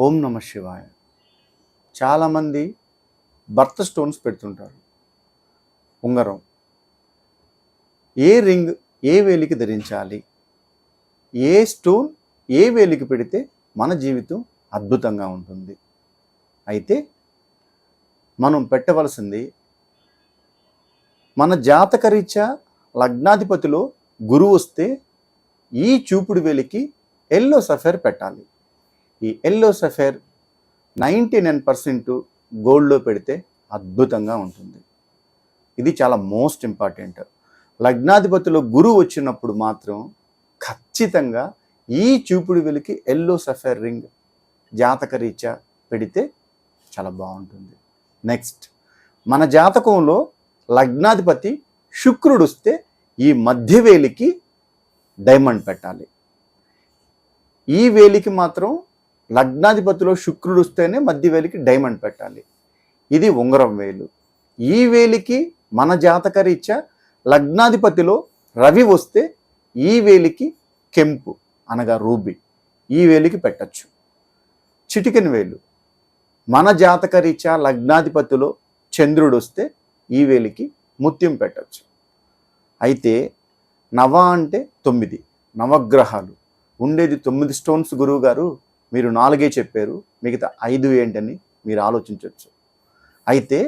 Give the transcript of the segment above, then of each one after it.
ఓం నమ శివాయ. చాలామంది బర్త్ స్టోన్స్ పెడుతుంటారు. ఉంగరం. ఏ రింగ్ ఏ వేలికి ధరించాలి? ఏ స్టోన్ ఏ వేలికి పెడితే మన జీవితం అద్భుతంగా ఉంటుంది? అయితే మనం పెట్టవలసింది మన జాతకరీత్యా లగ్నాధిపతిలో గురువు వస్తే ఈ చూపుడు వేలికి ఎల్లో సఫేర్ పెట్టాలి. ఈ yellow sapphire ninety nine percent గోల్డ్లో పెడితే అద్భుతంగా ఉంటుంది. ఇది చాలా మోస్ట్ ఇంపార్టెంట్. లగ్నాధిపతిలో గురువు వచ్చినప్పుడు మాత్రం ఖచ్చితంగా ఈ చూపుడు వెలికి ఎల్లో సఫేర్ రింగ్ జాతక రీత్యా పెడితే చాలా బాగుంటుంది. నెక్స్ట్ మన జాతకంలో లగ్నాధిపతి శుక్రుడు వస్తే ఈ మధ్య వేలికి డైమండ్ పెట్టాలి. ఈ వేలికి మాత్రం లగ్నాధిపతిలో శుక్రుడు వస్తేనే మధ్య వేలికి డైమండ్ పెట్టాలి. ఇది ఉంగరం వేలు. ఈ వేలికి మన జాతకరీత్యా లగ్నాధిపతిలో రవి వస్తే ఈ వేలికి కెంపు అనగా రూబీ. ఈ వేలికి పెట్టచ్చు. చిటికెన్ వేలు. మన జాతకరీత్యా లగ్నాధిపతిలో చంద్రుడు వస్తే ఈ వేలికి ముత్యం పెట్టచ్చు. అయితే నవ అంటే తొమ్మిది. నవగ్రహాలు. ఉండేది తొమ్మిది స్టోన్స్ గురువు గారు మీరు నాలుగే చెప్పారు మిగతా ఐదు ఏంటని మీరు ఆలోచించవచ్చు అయితే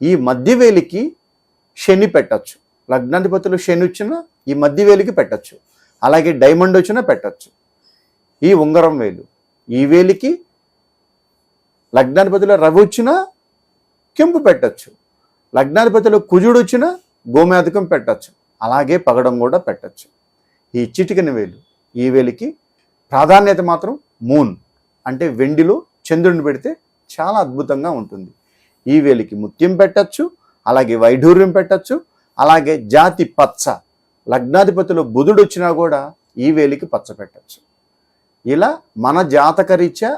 ఈ మధ్యవేలికి శని పెట్టచ్చు. లగ్నాధిపతులు శని వచ్చినా ఈ మధ్యవేలికి పెట్టచ్చు. అలాగే డైమండ్ వచ్చినా పెట్టచ్చు. ఈ ఉంగరం వేలు ఈ వేలికి లగ్నాధిపతిలో రవి వచ్చినా కెంపు పెట్టచ్చు. లగ్నాధిపతిలో కుజుడు వచ్చినా గోమేధకం పెట్టచ్చు. అలాగే పగడం కూడా పెట్టచ్చు. ఈ చిటికని వేలు ఈ వేలికి ప్రాధాన్యత మాత్రం మూన్ అంటే వెండిలో చంద్రుడిని పెడితే చాలా అద్భుతంగా ఉంటుంది. ఈ వేలికి ముత్యం పెట్టచ్చు అలాగే వైఢూర్యం పెట్టచ్చు అలాగే జాతి పచ్చ. లగ్నాధిపతిలో బుధుడు వచ్చినా కూడా ఈ వేలికి పచ్చ పెట్టచ్చు. ఇలా మన జాతకరీత్యా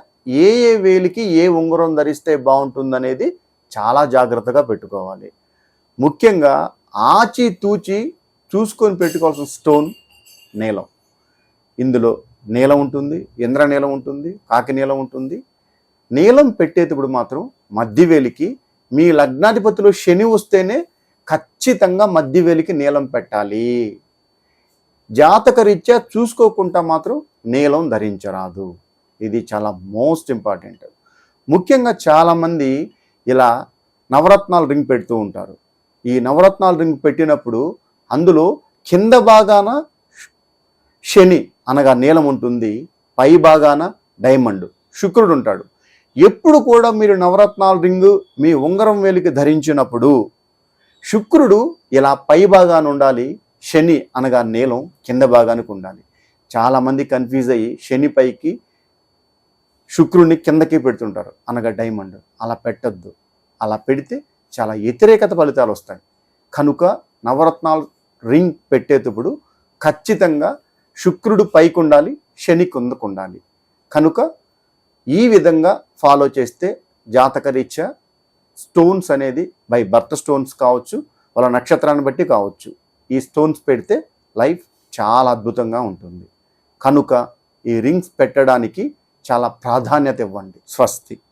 ఏ ఏ వేలికి ఏ ఉంగరం ధరిస్తే బాగుంటుందనేది చాలా జాగ్రత్తగా పెట్టుకోవాలి. ముఖ్యంగా ఆచి తూచి చూసుకొని పెట్టుకోవాల్సిన స్టోన్ నీలం. ఇందులో నీలం ఉంటుంది ఇంద్ర నీలం ఉంటుంది కాకి నీలం ఉంటుంది. నీలం పెట్టేటప్పుడు మాత్రం మధ్యవేలికి మీ లగ్నాధిపతిలో శని వస్తేనే ఖచ్చితంగా మధ్యవేలికి నీలం పెట్టాలి. జాతకరీత్యా చూసుకోకుండా మాత్రం నీలం ధరించరాదు. ఇది చాలా మోస్ట్ ఇంపార్టెంట్. ముఖ్యంగా చాలామంది ఇలా నవరత్నాలు రింగ్ పెడుతూ ఉంటారు. ఈ నవరత్నాలు రింగ్ పెట్టినప్పుడు అందులో కింద భాగాన శని అనగా నీలం ఉంటుంది పై భాగాన డైమండ్ శుక్రుడు ఉంటాడు. ఎప్పుడు కూడా మీరు నవరత్నాల రింగు మీ ఉంగరం వేలికి ధరించినప్పుడు శుక్రుడు ఇలా పై భాగాన ఉండాలి శని అనగా నీలం కింద భాగానికి ఉండాలి. చాలామంది కన్ఫ్యూజ్ అయ్యి శని పైకి శుక్రుడిని కిందకి పెడుతుంటారు. అనగా డైమండ్ అలా పెట్టద్దు. అలా పెడితే చాలా వ్యతిరేకత ఫలితాలు వస్తాయి. కనుక నవరత్నాలు రింగ్ పెట్టేటప్పుడు ఖచ్చితంగా శుక్రుడు పైకి ఉండాలి శని కిందకు ఉండాలి కనుక ఈ విధంగా ఫాలో చేస్తే జాతకరీత్యా స్టోన్స్ అనేది బై బర్త్ స్టోన్స్ కావచ్చు వాళ్ళ నక్షత్రాన్ని బట్టి కావచ్చు. ఈ స్టోన్స్ పెడితే లైఫ్ చాలా అద్భుతంగా ఉంటుంది. కనుక ఈ రింగ్స్ పెట్టడానికి చాలా ప్రాధాన్యత ఇవ్వండి. స్వస్తి.